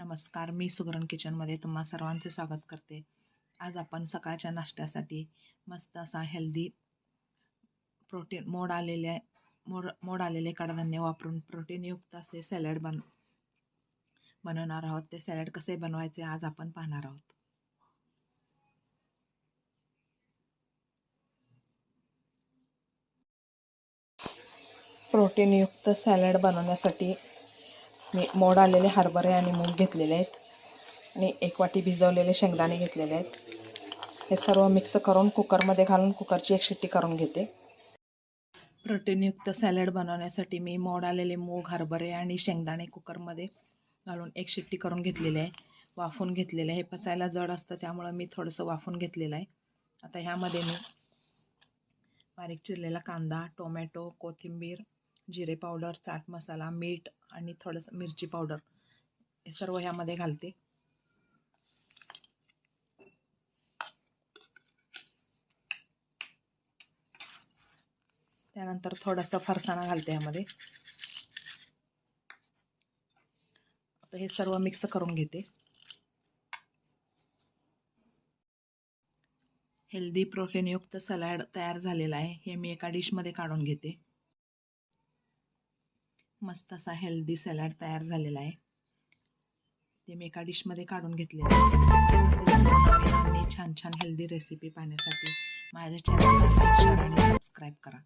नमस्कार मी सुगरण किचनमध्ये तुम्हा सर्वांचे स्वागत करते. आज आपण सकाळच्या नाश्त्यासाठी मस्त असा हेल्दी प्रोटीन मोड आलेले मोड मोड आलेले कडधान्य वापरून प्रोटीनयुक्त असे सॅलड बन बनवणार आहोत. ते सॅलड कसे बनवायचे आज आपण पाहणार आहोत. प्रोटीनयुक्त सॅलड बनवण्यासाठी मी मोड आलेले हरभरे आणि मूग घेतलेले आहेत. आणि एक वाटी भिजवलेले शेंगदाणे घेतलेले आहेत. हे सर्व मिक्स करून कुकरमध्ये घालून कुकरची एक शिट्टी करून घेते. प्रोटीनयुक्त सॅलड बनवण्यासाठी मी मोड आलेले मूग हरभरे आणि शेंगदाणे कुकरमध्ये घालून एक शिट्टी करून घेतलेले आहे. वाफून घेतलेले आहे. हे पचायला जड असतं त्यामुळं मी थोडंसं वाफून घेतलेलं आहे. आता ह्यामध्ये मी बारीक चिरलेला कांदा टोमॅटो कोथिंबीर जिरे पावडर चाट मसाला मीठ आणि थोडंसं मिरची पावडर हे सर्व ह्यामध्ये घालते. त्यानंतर थोडासा फरसाणा घालते ह्यामध्ये. आता हे सर्व मिक्स करून घेते. हेल्दी प्रोटीनयुक्त सलाड तयार झालेला आहे. हे मी एका डिशमध्ये काढून घेते. मस्त असा हेल्दी सॅलड तयार झालेला आहे. ते मी एका डिशमध्ये काढून घेतलेलं आहे. आणि छान छान हेल्दी रेसिपी पाहण्यासाठी माझ्या चॅनलला शेअर आणि सबस्क्राईब करा.